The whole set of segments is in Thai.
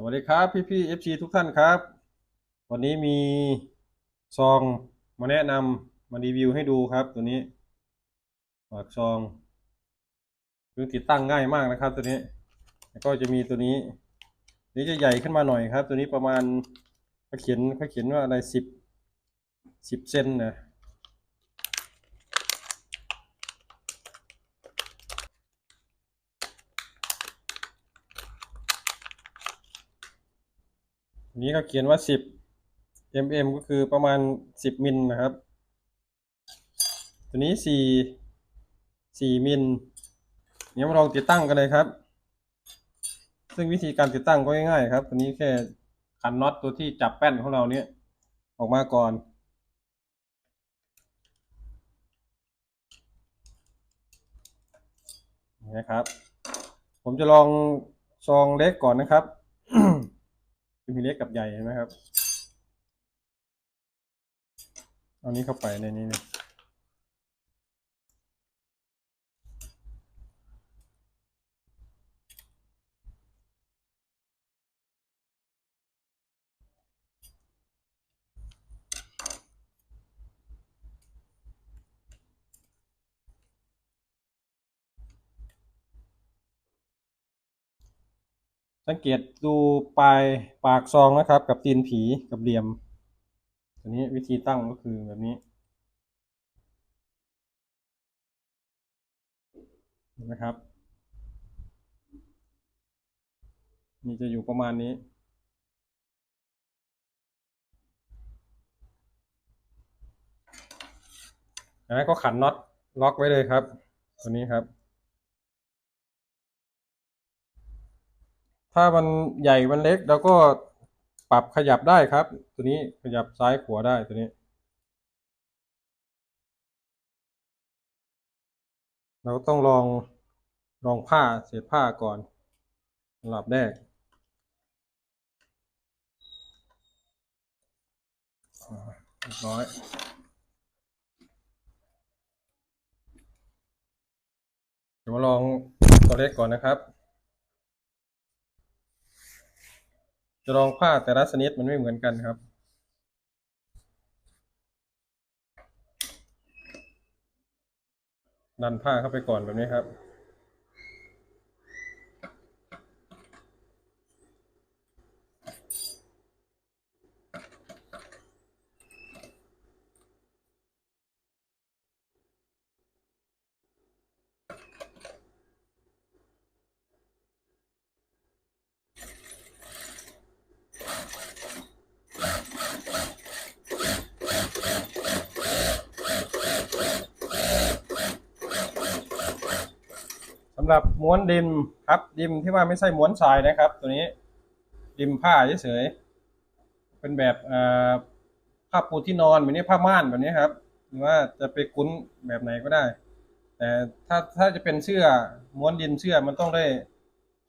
สวัสดีครับพี่พี่เอฟซีทุกท่านครับ วันนี้มีซองมาแนะนำมารีวิวให้ดูครับ ตัวนี้ฝากซองคือติดตั้งง่ายมากนะครับ ตัวนี้แล้วก็จะมีตัวนี้ นี่จะใหญ่ขึ้นมาหน่อยครับ ตัวนี้ประมาณเขาเขียนเขาเขียนว่าอะไรสิบสิบเซนนะอั นนี้เขาเขียนว่าสิบ mm ก็คือประมาณสิบมิลนะครับ ตัวนี้สี่สี่มิลเดี๋ยวมาลองติดตั้งกันเลยครับ ซึ่งวิธีการติดตั้งก็ง่ายๆครับ ตัวนี้แค่ขันน็อตตัวที่จับแป้นของเราเนี่ยออกมาก่อนนะครับ ผมจะลองซองเล็กก่อนนะครับ จะมีเล็กกับใหญ่ใช่ไหมครับ เอานี้เข้าไปในนี้นะ สังเกตดูปลายปากซองนะครับ กับตีนผีกับเหลี่ยมตัวนี้วิธีตั้งก็คือแบบนี้เห็นไหมครับ นี่จะอยู่ประมาณนี้ แล้วก็ขันน็อตล็อกไว้เลยครับ ตัวนี้ครับ ถ้ามันใหญ่มันเล็กเราก็ปรับขยับได้ครับ ตัวนี้ขยับซ้ายขวาได้ตัวนี้เราต้องลองลองผ้าเศษผ้าก่อนสำหรับแรกร้อยเดี๋ยวมาลองตัวเล็กก่อนนะครับ จะลองผ้าแต่ละชนิดมันไม่เหมือนกันครับ ดันผ้าเข้าไปก่อนแบบนี้ครับ หรับม้วนดิมครับดิมที่ว่าไม่ใช่ม้วนทรายนะครับ ตัวนี้ดิมผ้าเฉยๆเป็นแบบผ้าปูที่นอนแบบนี้ผ้าม่านแบบนี้ครับ หรือว่าจะไปกุ้นแบบไหนก็ได้ แต่ถ้าถ้าจะเป็นเสื้อม้วนดินเสื้อมันต้องได้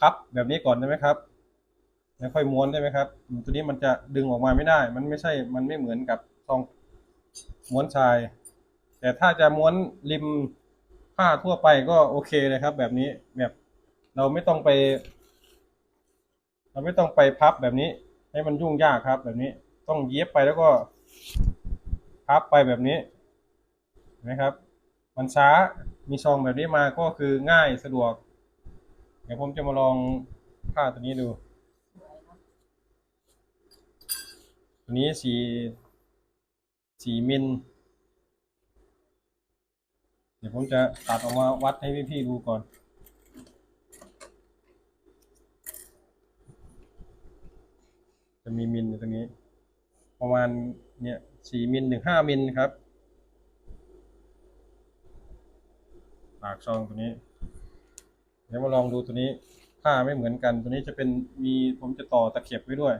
พับแบบนี้ก่อนใช่ไหมครับแล้วค่อยม้วนใช่ไหมครับ ตัวนี้มันจะดึงออกมาไม่ได้ มันไม่ใช่ มันไม่เหมือนกับซองม้วนทราย แต่ถ้าจะม้วนริม ผ้าทั่วไปก็โอเคเลยครับ แบบนี้แบบเราไม่ต้องไป เราไม่ต้องไปพับแบบนี้ ให้มันยุ่งยากครับ แบบนี้ต้องเย็บไปแล้วก็พับไปแบบนี้นะครับ มันช้ามีซองแบบนี้มาก็คือง่ายสะดวก เดี๋ยวผมจะมาลองผ้าตัวนี้ดู ตัวนี้สีสีมิล เดี๋ยวผมจะตัดออกมาวัดให้พี่ๆดูก่อน จะมีมิลอยู่ตรงนี้ ประมาณเนี่ยสี่มิลถึงห้ามิลครับปากซองตัวนี้ เดี๋ยวมาลองดูตัวนี้ผ้าไม่เหมือนกัน ตัวนี้จะเป็นมีผมจะต่อตะเข็บไว้ด้วย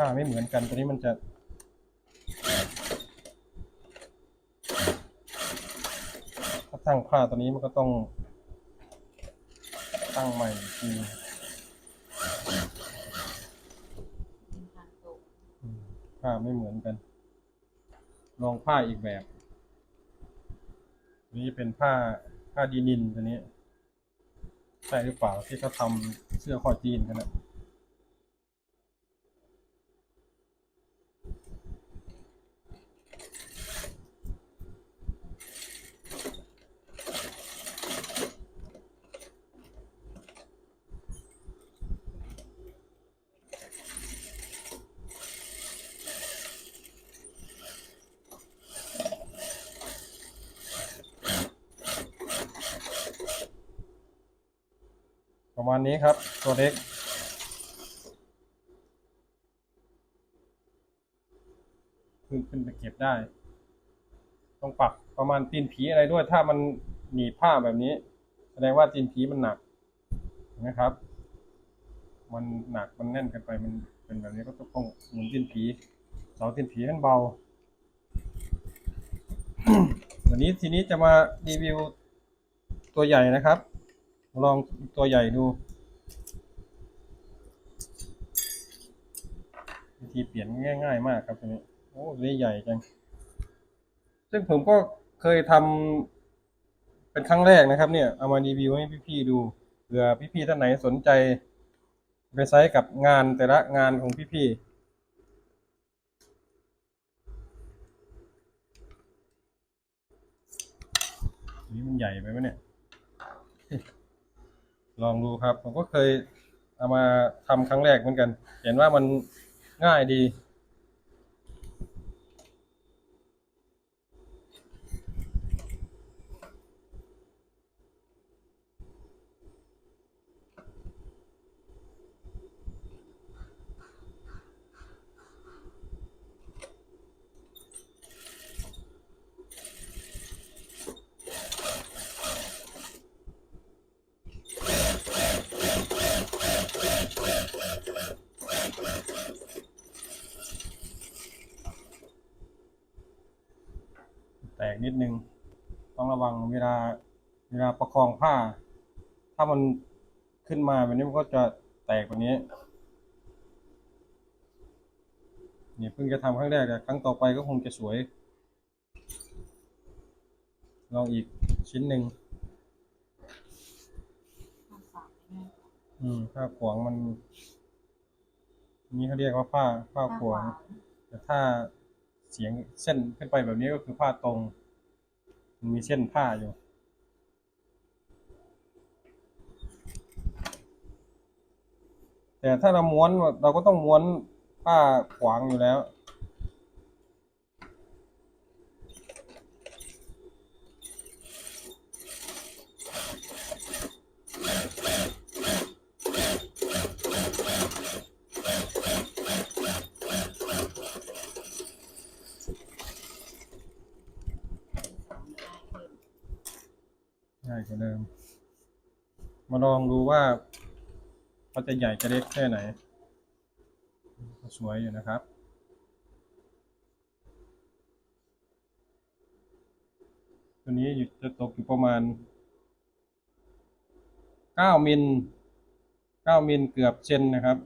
ผ้าไม่เหมือนกัน ตัวนี้มันจะถ้าตั้งผ้าตัวนี้มันก็ต้อง ตั้งใหม่ทีผ้าไม่เหมือนกัน ลองผ้าอีกแบบ นี่เป็นผ้าผ้าดีนินตัวนี้ใช่หรือเปล่าที่เขาทำเสื้อคอจีนกันนะ ประมาณนี้ครับ ตัวเล็ก ขึ้นขึ้นไปเก็บได้ ต้องปรับประมาณตีนผีอะไรด้วย ถ้ามันหนีผ้าแบบนี้ แสดงว่าตีนผีมันหนักนะครับ มันหนักมันแน่นกันไปมันเป็นแบบนี้ก็ต้องหมุนตีนผีเสาตีนผีให้มันเบาวันนี้ทีนี้จะมารีวิวตัวใหญ่นะครับ ลองตัวใหญ่ดู วิธีเปลี่ยนง่าย ๆ มากครับตัวนี้ โอ้ตัวนี้ใหญ่จัง ซึ่งผมก็เคยทำเป็นครั้งแรกนะครับ เนี่ย เอามารีวิวให้พี่ๆดู เผื่อพี่ๆท่านไหนสนใจไปใช้กับงานแต่ละงานของพี่ๆนี่มันใหญ่ไปไหมเนี่ย ลองดูครับ ผมก็เคยเอามาทำครั้งแรกเหมือนกัน เห็นว่ามันง่ายดี แตกนิดนึง ต้องระวังเวลาเวลาประคองผ้า ถ้ามันขึ้นมาแบบนี้มันก็จะแตกแบบนี้นี่เพิ่งจะทำครั้งแรกแต่ครั้งต่อไปก็คงจะสวย ลองอีกชิ้นหนึ่งอืมผ้าขวางมัน นี่เขาเรียกว่าผ้าผ้าขวางแต่ถ้า เสียงเส้นขึ้นไปแบบนี้ก็คือผ้าตรง มันมีเส้นผ้าอยู่ แต่ถ้าเราม้วนเราก็ต้องม้วนผ้าขวางอยู่แล้ว ง่ายขึ้น ง่าย กว่าเดิม มาลองดูว่าเขาจะใหญ่จะเล็กแค่ไหน สวยอยู่นะครับตัวนี้อยู่จะตกอยู่ประมาณเก้ามิลเก้ามิลเกือบเซนนะครับ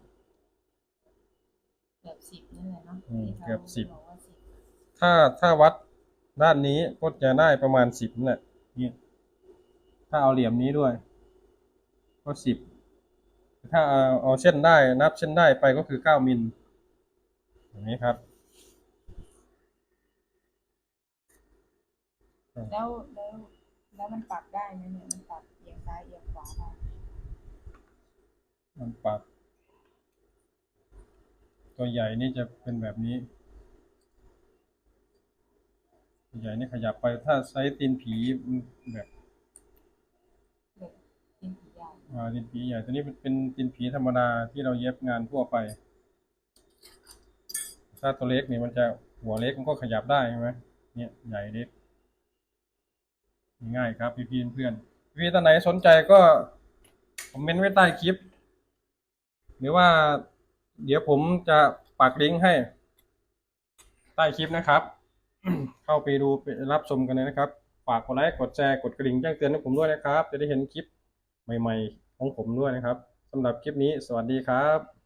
เกือบสิบนั่นแหละเนาะอืมที่ขาเกือบสิบบอกว่าสิบ ถ้าถ้าวัดด้านนี้ก็จะได้ประมาณสิบนั่นแหละนี่ ถ้าเอาเหลี่ยมนี้ด้วย ก็สิบถ้าเอาเอาเส้นได้ นับเส้นได้ไปก็คือเก้ามิลอย่างนี้ครับ แล้วแล้วแล้วมันปรับได้ไหมเนี่ยมันปรับเอียงซ้ายเอียงขวาได้ไหมมันปรับ ตัวใหญ่นี่จะเป็นแบบนี้ตัวใหญ่นี่ขยับไปถ้าใช้ตีนผีมันแบบ เด็กกินผีใหญ่ อ่าตีนผีใหญ่ตัวนี้เป็นเป็นตีนผีธรรมดาที่เราเย็บงานทั่วไป ถ้าตัวเล็กนี่มันจะหัวเล็กมันก็ขยับได้ใช่ไหมเนี่ยใหญ่เล็กง่ายครับ พี่พี่ๆเพื่อนพี่ๆท่านไหนสนใจก็คอมเมนต์ไว้ใต้คลิป หรือว่า เดี๋ยวผมจะปักลิงก์ให้ ใต้คลิปนะครับ เข้าไปดูไปรับชมกันเลยนะครับ ฝากกดไลค์กดแชร์กดกระดิ่งแจ้งเตือนให้ผมด้วยนะครับ จะได้เห็นคลิปใหม่ ๆ ของผมด้วยนะครับสำหรับคลิปนี้สวัสดีครับ